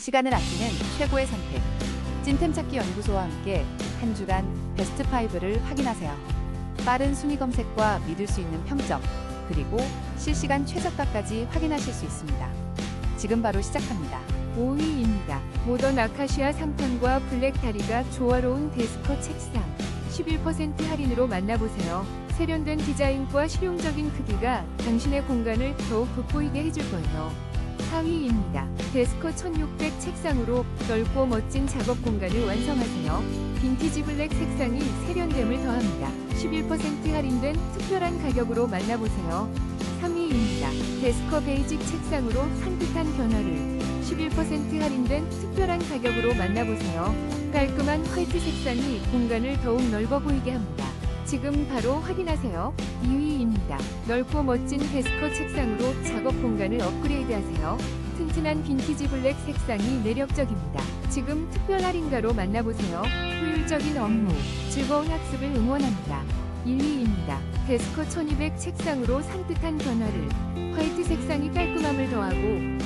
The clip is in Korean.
시간을 아끼는 최고의 선택. 찐템 찾기 연구소와 함께 한 주간 베스트 5를 확인하세요. 빠른 순위 검색과 믿을 수 있는 평점, 그리고 실시간 최저가까지 확인하실 수 있습니다. 지금 바로 시작합니다. 5위입니다. 모던 아카시아 3편과 블랙 다리가 조화로운 데스커 책상. 11% 할인으로 만나보세요. 세련된 디자인과 실용적인 크기가 당신의 공간을 더욱 돋보이게 해줄 거예요. 4위입니다. 데스커 1600 책상으로 넓고 멋진 작업 공간을 완성하세요. 빈티지 블랙 색상이 세련됨을 더합니다. 11% 할인된 특별한 가격으로 만나보세요. 3위입니다. 데스커 베이직 책상으로 산뜻한 변화를 11% 할인된 특별한 가격으로 만나보세요. 깔끔한 화이트 색상이 공간을 더욱 넓어 보이게 합니다. 지금 바로 확인하세요. 2위입니다. 넓고 멋진 데스커 책상으로 작업 공간을 업그레이드하세요. 튼튼한 빈티지 블랙 색상이 매력적입니다. 지금 특별 할인가로 만나보세요. 효율적인 업무, 즐거운 학습을 응원합니다. 1위입니다. 데스커 1200 책상으로 산뜻한 변화를 화이트 색상이 깔끔함을 더하고